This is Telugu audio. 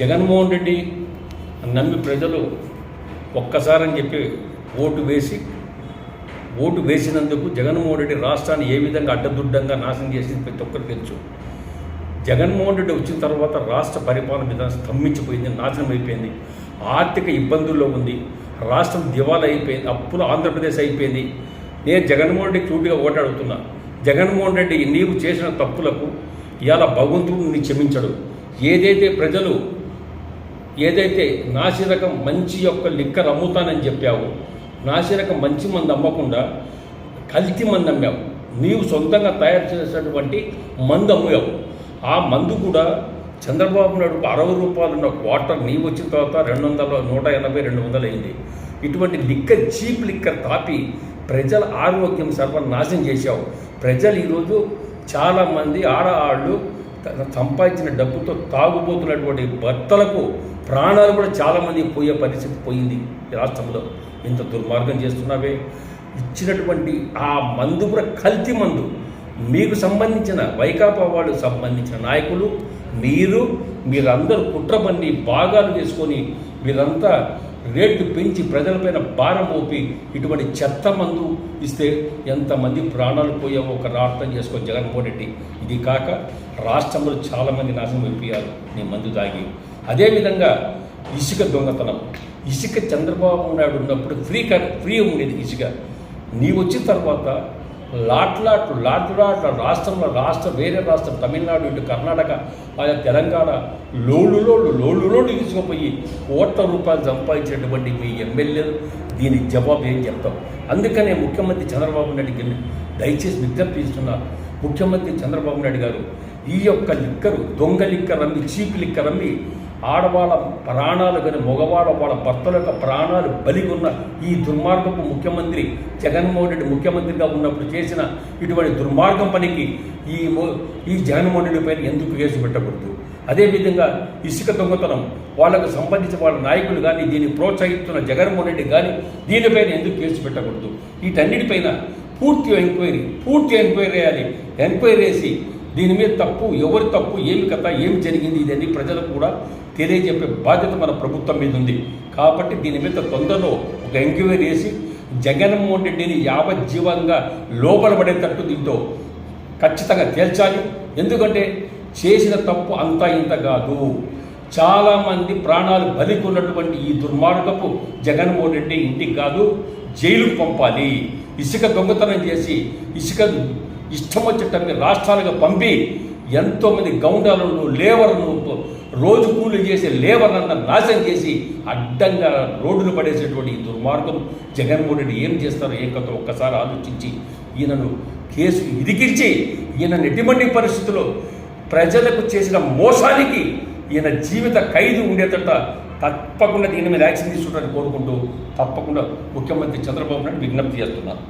జగన్మోహన్ రెడ్డి నమ్మి ప్రజలు ఒక్కసారని చెప్పి ఓటు వేసి ఓటు వేసినందుకు జగన్మోహన్ రెడ్డి రాష్ట్రాన్ని ఏ విధంగా అడ్డదుడ్డంగా నాశనం చేసింది ప్రతి ఒక్కరు తెలుసు. జగన్మోహన్ రెడ్డి వచ్చిన తర్వాత రాష్ట్ర పరిపాలన విధానం స్తంభించిపోయింది నాశనం అయిపోయింది ఆర్థిక ఇబ్బందుల్లో ఉంది రాష్ట్రం దివాలా అయిపోయింది అప్పులు ఆంధ్రప్రదేశ్ అయిపోయింది. నేను జగన్మోహన్ రెడ్డి క్యూట్గా ఓటాడుతున్నా. జగన్మోహన్ రెడ్డి నీవు చేసిన తప్పులకు ఇవాళ భగవంతుడు నీ క్షమించడు. ఏదైతే ప్రజలు ఏదైతే నాసిరకం మంచి యొక్క లిక్కర్ అమ్ముతానని చెప్పావు నాసిరకం మంచి మంది అమ్మకుండా కల్తీ మంది అమ్మావు. నీవు సొంతంగా తయారు చేసినటువంటి మందు అమ్మావు. ఆ మందు కూడా చంద్రబాబు నాయుడు అరవై రూపాయలు ఉన్న క్వార్టర్ నీవు వచ్చిన తర్వాత రెండు వందల నూట ఎనభై రెండు వందలు అయింది. ఇటువంటి లిక్కర్ చీప్ లిక్కర్ తాపి ప్రజల ఆరోగ్యం సర్వనాశం చేశావు. ప్రజలు ఈరోజు చాలామంది ఆడవాళ్ళు సంపాదించిన డబ్బుతో తాగుబోతున్నటువంటి భర్తలకు ప్రాణాలు కూడా చాలామంది పోయే పరిస్థితి పోయింది ఈ రాష్ట్రంలో. ఇంత దుర్మార్గం చేస్తున్నావే. ఇచ్చినటువంటి ఆ మందు కూడా కల్తీ మందు. మీకు సంబంధించిన వైకాపా వాళ్ళు సంబంధించిన నాయకులు మీరు మీరందరూ కుట్రబండి భాగాలు చేసుకొని వీళ్ళంతా రేట్లు పెంచి ప్రజలపైన భారం మోపి ఇటువంటి చెత్త మందు ఇస్తే ఎంతమంది ప్రాణాలు పోయావో ఒక అర్థం చేసుకో జగన్మోహన్ రెడ్డి. ఇది కాక రాష్ట్రంలో చాలామంది నాశనం అయిపోయారు. నీ మందు తాగి. అదేవిధంగా ఇసుక దొంగతనం. ఇసుక చంద్రబాబు నాయుడు ఉన్నప్పుడు ఫ్రీ ఫ్రీ ఉండేది ఇసుక. నీ వచ్చిన తర్వాత లాట్లాట్లు లాట్లాట్ల రాష్ట్రంలో రాష్ట్ర వేరే రాష్ట్రం తమిళనాడు ఇటు కర్ణాటక ఆయా తెలంగాణ లోళ్ళు లోళ్ళు లోళ్ళు లోళ్ళు తీసుకుపోయి కోట్ల రూపాయలు సంపాదించినటువంటి మీ ఎమ్మెల్యేలు దీని జవాబు ఏం చెప్తాం? అందుకనే ముఖ్యమంత్రి చంద్రబాబు నాయుడికి దయచేసి విజ్ఞప్తి ఇస్తున్నారు ముఖ్యమంత్రి చంద్రబాబు నాయుడు గారు ఈ యొక్క లిక్కరు దొంగ లిక్కర్ అమ్మి చీప్ లిక్కర్ అమ్మి ఆడవాళ్ళ ప్రాణాలు కానీ మగవాళ్ళ వాళ్ళ భర్తల యొక్క ప్రాణాలు బలిగి ఉన్న ఈ దుర్మార్గపు ముఖ్యమంత్రి జగన్మోహన్ రెడ్డి ముఖ్యమంత్రిగా ఉన్నప్పుడు చేసిన ఇటువంటి దుర్మార్గం పనికి ఈ ఈ జగన్మోహన్ రెడ్డి పైన ఎందుకు కేసు పెట్టకూడదు? అదేవిధంగా ఇసుక దొంగతనం వాళ్ళకు సంబంధించిన వాళ్ళ నాయకులు కానీ దీన్ని ప్రోత్సహిస్తున్న జగన్మోహన్ రెడ్డి కానీ దీనిపైన ఎందుకు కేసు పెట్టకూడదు? వీటన్నిటిపైన పూర్తి ఎంక్వైరీ పూర్తి ఎంక్వైరీ చేయాలి. ఎంక్వైరీ చేసి దీని మీద తప్పు ఎవరి తప్పు ఏమి కథ ఏమి జరిగింది ఇదని ప్రజలకు కూడా తెలియజెప్పే బాధ్యత మన ప్రభుత్వం మీద ఉంది. కాబట్టి దీని మీద తొందరలో ఒక ఎంక్వైరీ చేసి జగన్మోహన్ రెడ్డిని యావజ్జీవంగా లోపలపడేటట్టు దీంతో ఖచ్చితంగా తేల్చాలి. ఎందుకంటే చేసిన తప్పు అంతా ఇంత కాదు. చాలామంది ప్రాణాలు బలికున్నటువంటి ఈ దుర్మార్గపు జగన్మోహన్ రెడ్డి ఇంటికి కాదు జైలుకు పంపాలి. ఇసుక దొంగతనం చేసి ఇసుక ఇష్టం వచ్చేటప్పుడు రాష్ట్రాలుగా పంపి ఎంతోమంది గౌండాలను లేబర్ను రోజు కూలి చేసే లేబర్నంతా నాశనం చేసి అడ్డంగా రోడ్డును పడేసేటువంటి ఈ దుర్మార్గం జగన్మోహన్ రెడ్డి ఏం చేస్తారో ఏం కథ ఒక్కసారి ఆలోచించి ఈయనను కేసు ఇరికించి ఈయన ఎటువంటి పరిస్థితుల్లో ప్రజలకు చేసిన మోసానికి ఈయన జీవిత ఖైదు ఉండేటట్ట తప్పకుండా దీని మీద యాక్షన్ తీసుకుంటారని కోరుకుంటూ తప్పకుండా ముఖ్యమంత్రి చంద్రబాబు నాయుడు విజ్ఞప్తి చేస్తున్నారు.